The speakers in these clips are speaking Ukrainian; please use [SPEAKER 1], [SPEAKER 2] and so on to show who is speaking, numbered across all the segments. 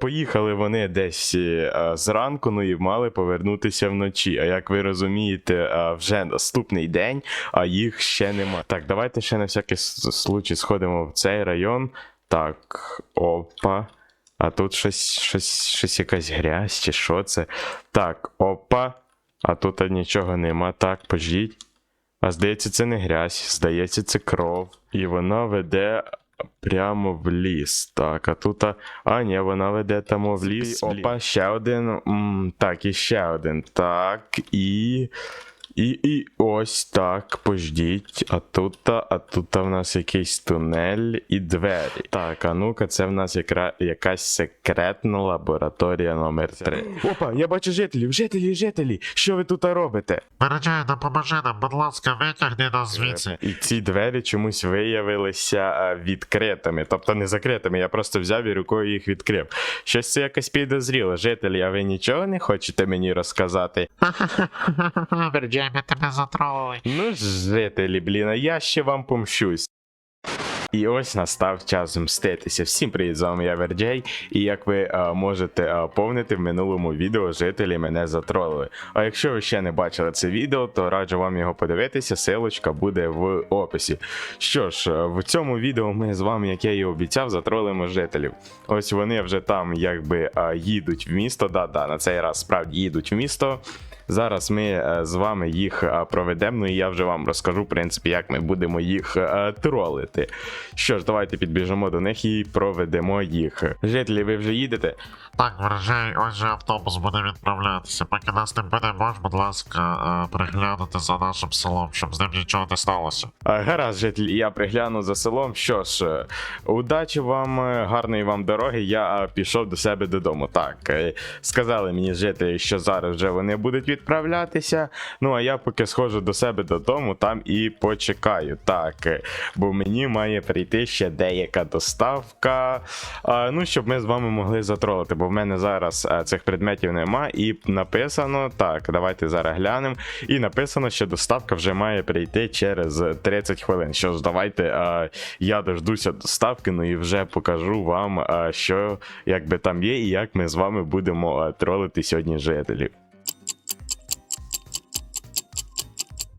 [SPEAKER 1] Поїхали вони десь е, зранку, ну і мали повернутися вночі. А як ви розумієте, вже наступний день, а їх ще нема. Так, давайте ще на всякий случай сходимо в цей район. Так, опа. А тут щось, щось, щось якась грязь, чи що це? Так, опа. А тут нічого нема. Так, пождіть. А здається, це не грязь, здається, це кров. І вона веде прямо в ліс. Так, а тут. А, ні, вона веде там в ліс. Опа, ще один. М, так, і ще один. Так, і. І, і ось так, пождіть. А тут, а тут в нас якийсь тунель і двері. Так, а ну-ка, це в нас якра, якась секретна лабораторія номер 3. Опа, я бачу жителів, жителі, жителі. Що ви тут робите?
[SPEAKER 2] Мереджай, допоможи нам, будь ласка, витягни нас звідси.
[SPEAKER 1] І ці двері чомусь виявилися е, відкритими, тобто не закритими. Я просто взяв і рукою їх відкрив. Щось це якось підозріло. Жителі, а ви нічого не хочете мені розказати?
[SPEAKER 2] Мереджай, ми тебе затролили.
[SPEAKER 1] Ну жителі, блін, а я ще вам помщусь. І ось настав час мститися. Всім привіт, з вами я Верджей, і як ви е, можете е, помнити, в минулому відео жителі мене затролили. А якщо ви ще не бачили це відео, то раджу вам його подивитися, силочка буде в описі. Що ж, е, в цьому відео ми з вами, як я і обіцяв, затролимо жителів. Ось вони вже там якби е, їдуть в місто. Да-да, на цей раз справді їдуть в місто. Зараз ми е, з вами їх е, проведемо, ну і я вже вам розкажу, в принципі, як ми будемо їх е, тролити. Що ж, давайте підбіжимо до них і проведемо їх. Жителі, ви вже їдете?
[SPEAKER 2] Так, мереджай, ось же автобус буде відправлятися. Поки нас не буде, можеш, будь ласка, приглянути за нашим селом, щоб з ним нічого не сталося.
[SPEAKER 1] Гаразд, жителі, я пригляну за селом. Що ж, удачі вам, гарної вам дороги. Я пішов до себе додому. Так, сказали мені жителі, що зараз вже вони будуть відправлятися. Ну а я поки сходжу до себе додому, там і почекаю. Так, е, бо мені має прийти ще деяка доставка. А, ну, щоб ми з вами могли затролити, бо в мене зараз е, цих предметів нема. І написано, так, давайте зараз глянемо. І написано, що доставка вже має прийти через 30 хвилин. Що ж, давайте е, я дождуся доставки, ну і вже покажу вам, е, що якби там є, і як ми з вами будемо тролити сьогодні жителів.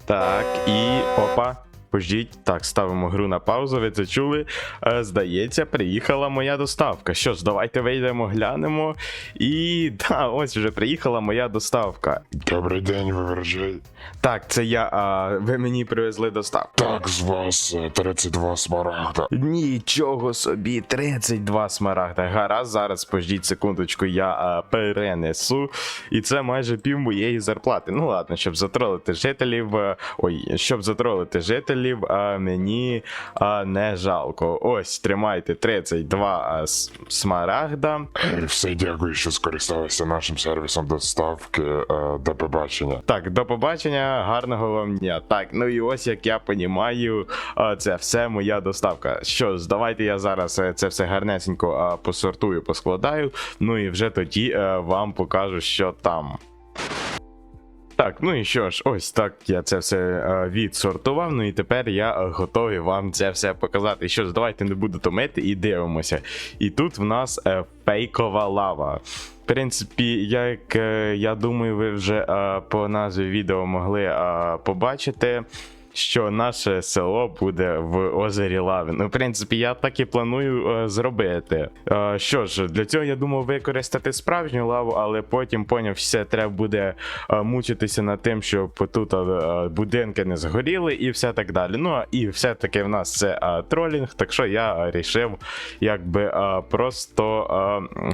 [SPEAKER 1] Так, і опа. Пождіть, так, ставимо гру на паузу, ви це чули. Е, здається, приїхала моя доставка. Що ж, давайте вийдемо, глянемо. І да, ось вже приїхала моя доставка.
[SPEAKER 3] Добрий день, виверджай.
[SPEAKER 1] Так, це я. А, ви мені привезли доставку.
[SPEAKER 3] Так, з вас е, 32 смарагда.
[SPEAKER 1] Нічого собі, 32 смарагда. Гаразд, зараз пождіть секундочку, я а, перенесу. І це майже пів моєї зарплати. Ну ладно, щоб затролити жителів. е, Ой, щоб затролити жителів, а, мені а, не жалко. Ось, тримайте 32 а, с- смарагда.
[SPEAKER 3] Все дякую, що скористалися нашим сервісом доставки. Е, До побачення.
[SPEAKER 1] Так, до побачення, гарного вам дня. Так, ну і ось як я понімаю, а, це все моя доставка. Що ж, давайте я зараз е, це все гарнесенько а, посортую, поскладаю. Ну і вже тоді е, вам покажу, що там. Так, ну і що ж, ось так я це все е, відсортував. Ну і тепер я е, готовий вам це все показати. Що ж, давайте не буду томити і дивимося. І тут в нас е, фейкова лава. В принципі, як я думаю, ви вже по назві відео могли побачити. Що наше село буде в озері Лави. Ну, в принципі, я так і планую е, зробити. Е, що ж, для цього я думав використати справжню лаву, але потім поняв, все треба буде е, мучитися над тим, щоб тут е, будинки не згоріли і все так далі. Ну і все-таки в нас це е, тролінг, так що я е, рішив якби е, просто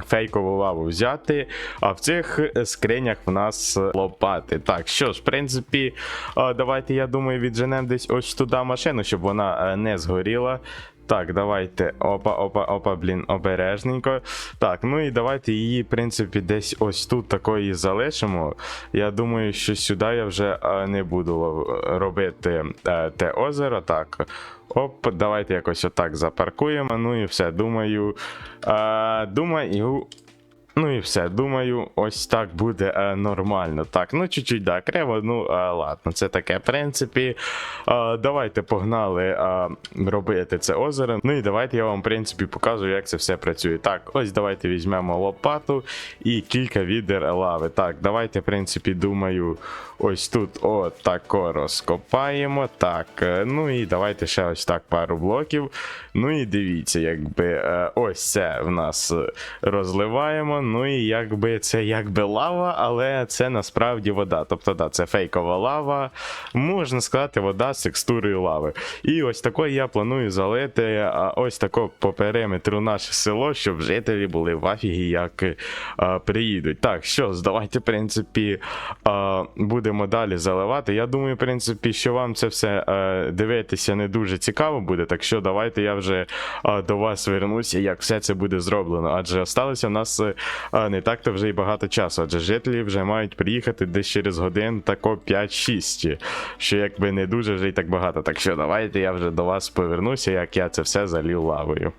[SPEAKER 1] е, фейкову лаву взяти. А в цих скринях в нас лопати. Так, що ж, в принципі, е, давайте, я думаю, відженемо десь ось туди машину, щоб вона е, не згоріла. Так, давайте. Опа, опа, опа, блін, обережненько. Так, ну і давайте її, в принципі, десь ось тут такої залишимо. Я думаю, що сюди я вже е, не буду робити е, те озеро. Так. Оп, давайте якось отак запаркуємо. Ну і все. Думаю. Думаю. Ну і все, думаю, ось так буде е, нормально. Так, ну чуть-чуть да, криво, ну е, ладно, це таке, в принципі. Е, давайте погнали е, робити це озеро. Ну і давайте я вам, в принципі, покажу, як це все працює. Так, ось давайте візьмемо лопату і кілька відер лави. Так, давайте, в принципі, думаю, ось тут от тако розкопаємо. Так, е, ну і давайте ще ось так пару блоків. Ну і дивіться, якби е, ось це в нас е, розливаємо. Ну і якби це якби лава, але це насправді вода. Тобто, да, це фейкова лава. Можна сказати, вода з текстурою лави. І ось такою я планую залити ось тако по периметру наше село, щоб жителі були в афігі, як е, приїдуть. Так, що ж, давайте, в принципі, а, будемо далі заливати. Я думаю, в принципі, що вам це все е, дивитися не дуже цікаво буде. Так що давайте я вже а, до вас вернуся, як все це буде зроблено. Адже осталося в нас е, а, не так-то вже й багато часу. Адже жителі вже мають приїхати десь через годин тако 5-6, що якби не дуже вже й так багато. Так що давайте я вже до вас повернуся, як я це все залів лавою.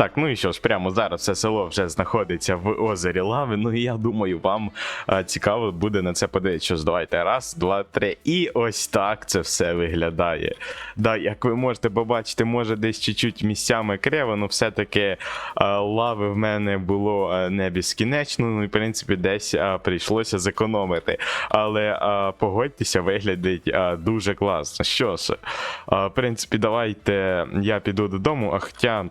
[SPEAKER 1] Так, ну і що ж, прямо зараз все село вже знаходиться в озері лави. Ну і я думаю, вам а, цікаво буде на це подивитися. Давайте раз, два, три. І ось так це все виглядає. Да, як ви можете побачити, може десь чуть-чуть місцями криво, ну все-таки а, лави в мене було не безкінечно, ну і в принципі десь прийшлося зекономити. Але погодьтеся, виглядить дуже класно. Що ж, в принципі, давайте я піду додому, а хоча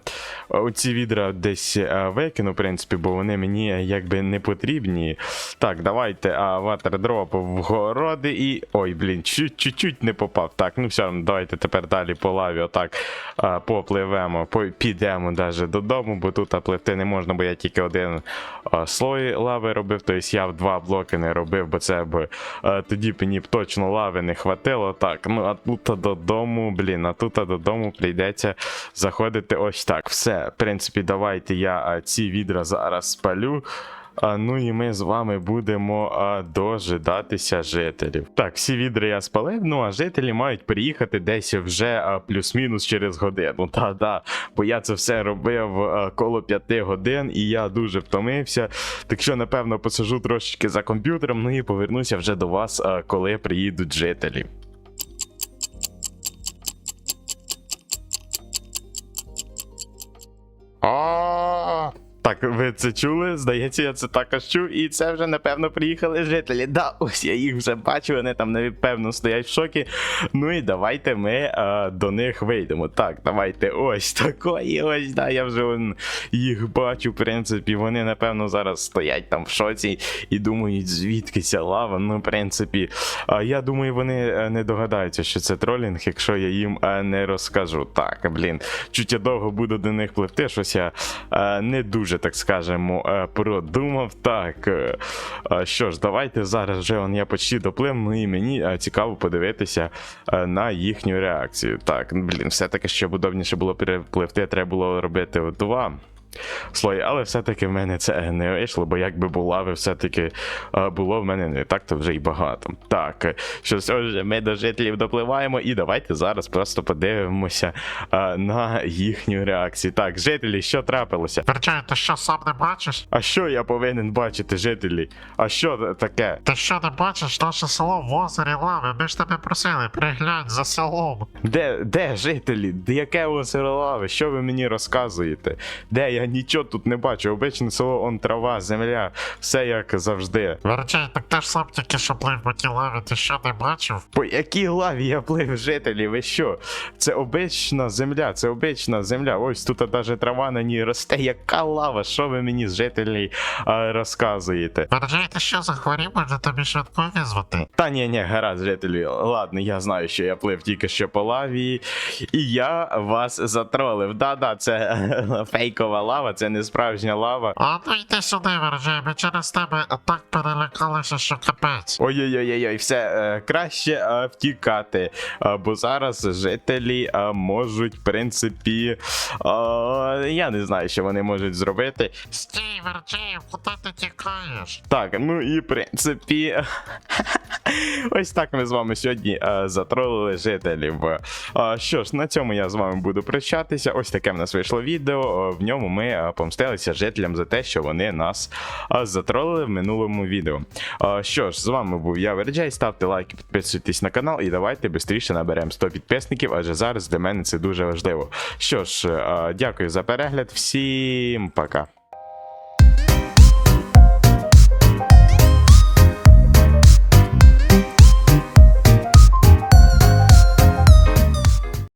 [SPEAKER 1] оці відра десь а, викину, в принципі, бо вони мені якби не потрібні. Так, давайте ватердроп в городи і. Ой, блін, чуть- чуть-чуть не попав. Так, ну все, давайте тепер далі по лаві отак а, попливемо, по- підемо даже додому, бо тут пливти не можна, бо я тільки один а, слой лави робив, тобто я в два блоки не робив, бо це б тоді мені б точно лави не хватило. Так, ну а тут додому, блін, а тут додому прийдеться заходити ось так. Все, принципі, давайте я ці відра зараз спалю. Ну і ми з вами будемо а, дожидатися жителів. Так, всі відри я спалив, ну а жителі мають приїхати десь вже плюс-мінус через годину. Та-да, бо я це все робив а, коло п'яти годин, і я дуже втомився. Так що, напевно, посажу трошечки за комп'ютером, ну і повернуся вже до вас, а, коли приїдуть жителі. Так, ви це чули? Здається, я це також чув, і це вже напевно приїхали жителі. Да, ось я їх вже бачу, вони там напевно стоять в шокі. Ну і давайте ми е, до них вийдемо. Так, давайте ось такої. Ось, да, я вже вон, їх бачу. В принципі, вони напевно зараз стоять там в шоці і думають, звідки ця лава. Ну, в принципі, е, я думаю, вони е, не догадаються, що це тролінг, якщо я їм е, не розкажу. Так, блін, чуть я довго буду до них пливти, щось я е, не дуже, так скажемо, е, продумав. Так. Е, е, що ж, давайте зараз вже я почти доплив, ну і мені цікаво подивитися на їхню реакцію. Так, блін, все-таки ще удобніше було перепливти, треба було робити два. Слої, але все-таки в мене це не вийшло, бо якби була ви все-таки е, було в мене не так, то вже й багато. Так, що отже, ми до жителів допливаємо, і давайте зараз просто подивимося е, на їхню реакцію. Так, жителі, що трапилося?
[SPEAKER 2] Верчай, ти що сам не бачиш?
[SPEAKER 1] А що я повинен бачити, жителі? А що таке?
[SPEAKER 2] Ти що не бачиш наше село в озері лави? Ми ж тебе просили, приглянь за селом.
[SPEAKER 1] Де, де жителі? Де яке озеро лави? Що ви мені розказуєте? Де я нічого тут не бачу? Обичне село, он трава, земля, все як завжди.
[SPEAKER 2] Верчай, так ти ж сам тільки що плив по тій лаві, ти що не бачив?
[SPEAKER 1] По якій лаві я плив жителі? Ви що? Це обична земля, це обична земля. Ось тут навіть трава на ній росте. Яка лава? Що ви мені з жителі а, розказуєте?
[SPEAKER 2] Верчай, ти що захворів, може тобі швидко визвати?
[SPEAKER 1] Та ні, ні, гаразд, жителі. Ладно, я знаю, що я плив тільки що по лаві, і я вас затролив. Да-да, це фейкова лава, це не справжня лава.
[SPEAKER 2] А ну йди сюди, Верчай, ми через тебе так перелякалися, що капець.
[SPEAKER 1] Ой-ой-ой, все е, краще е, втікати, е, бо зараз жителі е, можуть, в принципі, е, я не знаю, що вони можуть зробити.
[SPEAKER 2] Стій, Верчай, куди ти тікаєш?
[SPEAKER 1] Так, ну і в принципі, Ось так ми з вами сьогодні е, затролили жителів. Е, що ж, на цьому я з вами буду прощатися. Ось таке в нас вийшло відео. Е, В ньому ми помстилися жителям за те, що вони нас е, затролили в минулому відео. Е, що ж, з вами був я, Верджай. Ставте лайки, підписуйтесь на канал і давайте швидше наберемо 100 підписників, адже зараз для мене це дуже важливо. Що ж, е, дякую за перегляд. Всім пока.